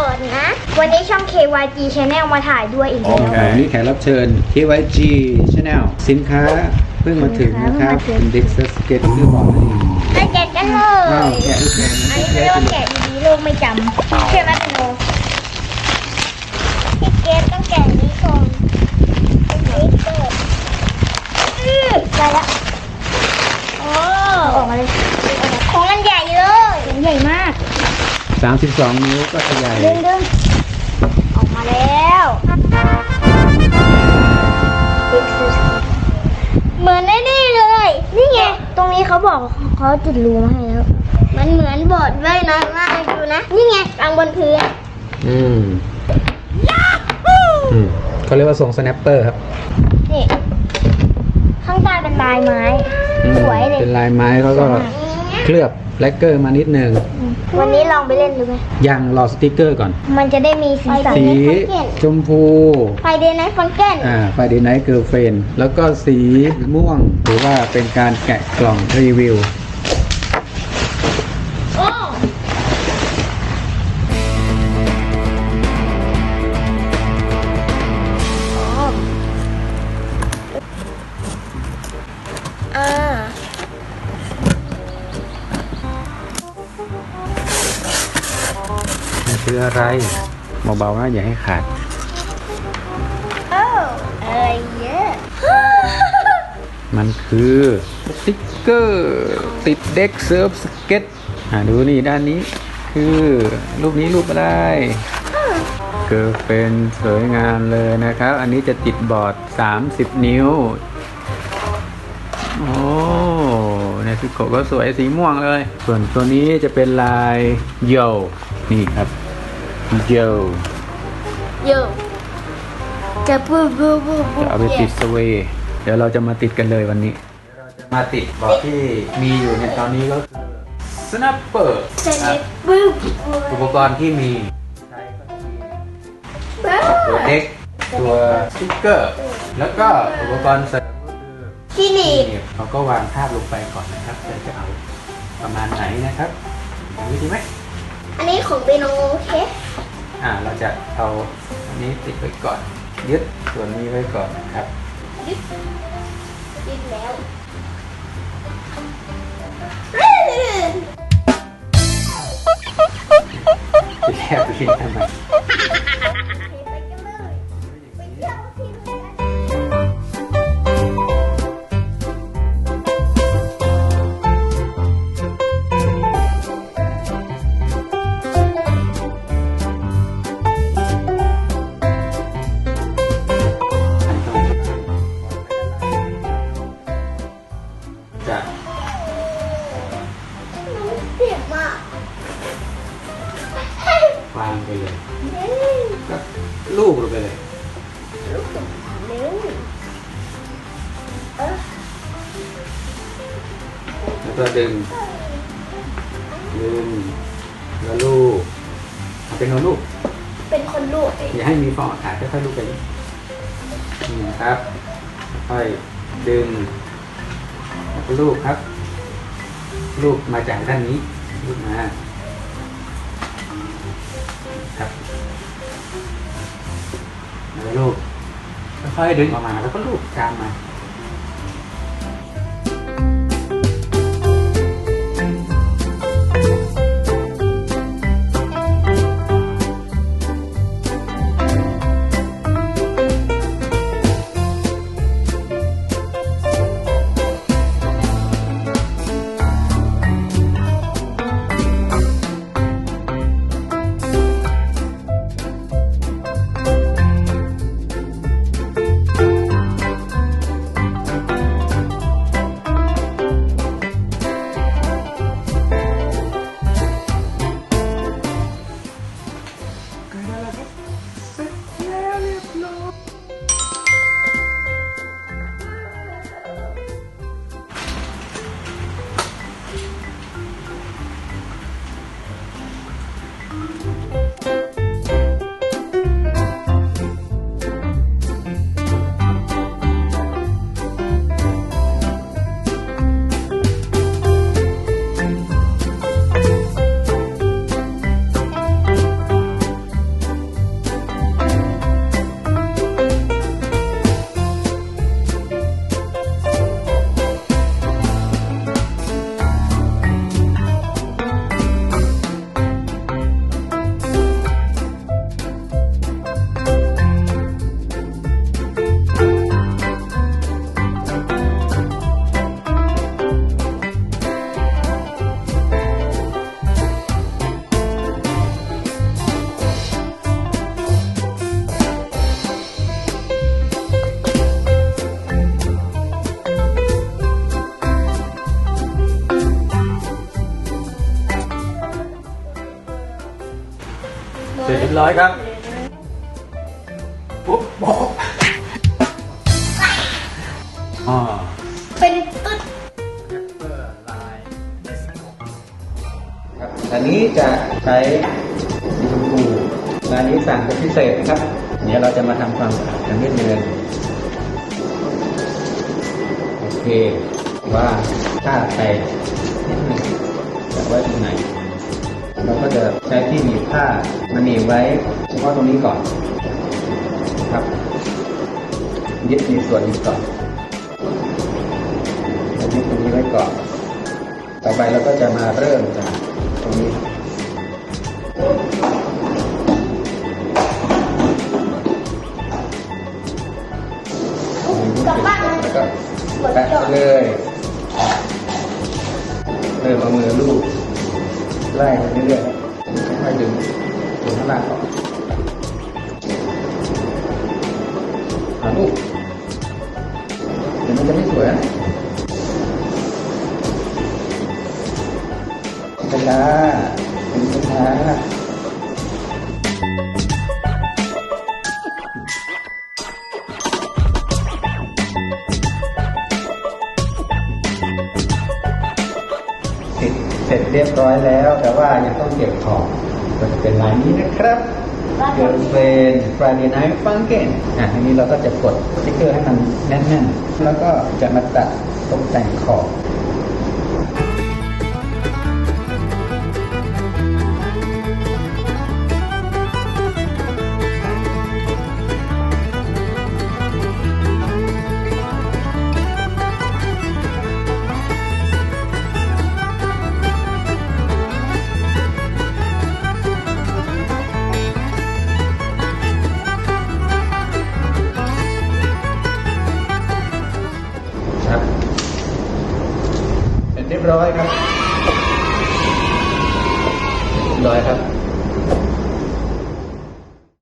คือบอร์ดนะ วันนี้ช่อง KYG Channel มาถ่ายด้วยอีกโอแล้วเคนี่แขกรับเชิญ KYG Channel สินค้าเพิ่งมาถึงนะครับเพิ่งมาถึงเป็นเด็กสเก็ตคือบอร์ดนั่นเองไปแกะกันเลว้าวยแกะลูกแกะอันนี้เขาเรียกว่าแกะดีๆโลกไม่จำใช่ไหมพี่โนพี่เกดต้องแกะนี้ก่อนนี่เปิดอื้อไปละโอ้ออกมาเลยของมันใหญ่เลยใหญ่มาก 32นิ้วก็จะใหญ่ดึงดึงออกมาแล้วเหมือนไอ้นี่เลย นี่ไง ตรงนี้เขาบอกเขาจุดรูมาให้แล้ว มันเหมือนบอร์ดว่ายน้ำมากดูนะ นี่ไงวางบนพื้น อืมอืมเขาเรียกว่าทรง snapper ครับ นี่ ข้างใต้เป็นลายไม้อืมสวยเลย เป็นลายไม้เขาก็ เคลือบแลกเกอร์มานิดนึงวันนี้ลองไปเล่นดูไหมยังรอสติกเกอร์ก่อน มันจะได้มีสีสันสีชมพูไฟเดย์ไนท์ฟังเกิลอ่าไฟเดย์ไนท์เกิร์ลเฟนแล้วก็สีม่วงถือว่าเป็นการแกะกล่องรีวิว ออะไรเบาๆนะอย่าให้ขาด โอ้เอ้ยเยอะ มันคือสติ๊กเกอร์ติดเด็กเซิร์ฟสเก็ตอ่าดูนี่ด้านนี้ คือรูปนี้รูปอะไรเกิร์ลเฟนสวยงามเลยนะครับ อันนี้จะติดบอร์ด 30 นิ้ว โอ้เนซิโกะก็สวยสีม่วงเลย ส่วนตัวนี้จะเป็นลายโยนี่ครับ โยเยอะจะปูบูบูบูจะเอาไปติดสเวย์เดี๋ยวเราจะมาติดกันเลยวันนี้เราจะมาติดบอร์ดที่มีอยู่ในตอนนี้ก็คือ snapper จะครัเด็บกบูบูอุปกรณ์ที่มีใช้ก็มีตัวเด็กตัวสติ๊กเกอร์ แล้วก็อุปกรณ์เสริมก็คือที่หนีบนี่เราก็วางภาพลงไปก่อนนะครับเราจะเอาประมาณไหนนะครับดูวิธีไหมอันนี้ของเปโนโอเค อ่าเราจะเอาอันนี้ติดไว้ก่อน ยึดส่วนนี้ไว้ก่อนนะครับยึดยึดแล้วที่แรกลิ้นทำไม แล้วก็ดึง ดึง แล้วลูบเอาเป็นโนลูก เป็นคนลูกเองอย่าให้มีฟองอากาศค่อยๆลูบไปนี่นะครับ ค่อยดึงแล้วก็ลูบครับ ลูบมาจากด้านนี้ ลูบมาครับแล้วลูบค่อยๆดึงออกมาแล้วก็ลูบตามมา ร็จเรียบร้อยครับปุ๊บบอกอ่าเป็นตุ๊ดครับอันนี้จะใช้สีชมพูร้านนี้สั่งเป็นพิเศษนะครับ เดี๋ยวเราจะมาทำความสะอาดกันนิดนึงโอเคว่าถ้าใส่นิดนึงจะไว้ตรงไหน เราก็จะใช้ที่หนีบผ้ามาหนีบไว้เฉพาะตรงนี้ก่อนครับยึดในส่วนนี้ก่อนเรายึดตรงนี้ไว้ก่อน ต่อไปเราก็จะมาเริ่มจากตรงนี้ ๆค่อยๆดึงดึงข้างล่างก่อนหาลูกเดี๋ยวมันจะไม่สวยนะเป็นลาเป็นลาติดเสร็จเรียบร้อยแล้ว แต่ว่ายังต้องเก็บของ ก็จะเป็นลายนี้นะครับเกิร์ลเฟรนฟรายเดย์ไนท์ฟังเกนอะทีนี้เราก็จะกดสติ๊กเกอร์ให้มันแน่นๆ แล้วก็จะมาตัดตกแต่งขอบครับ ร้อยครับ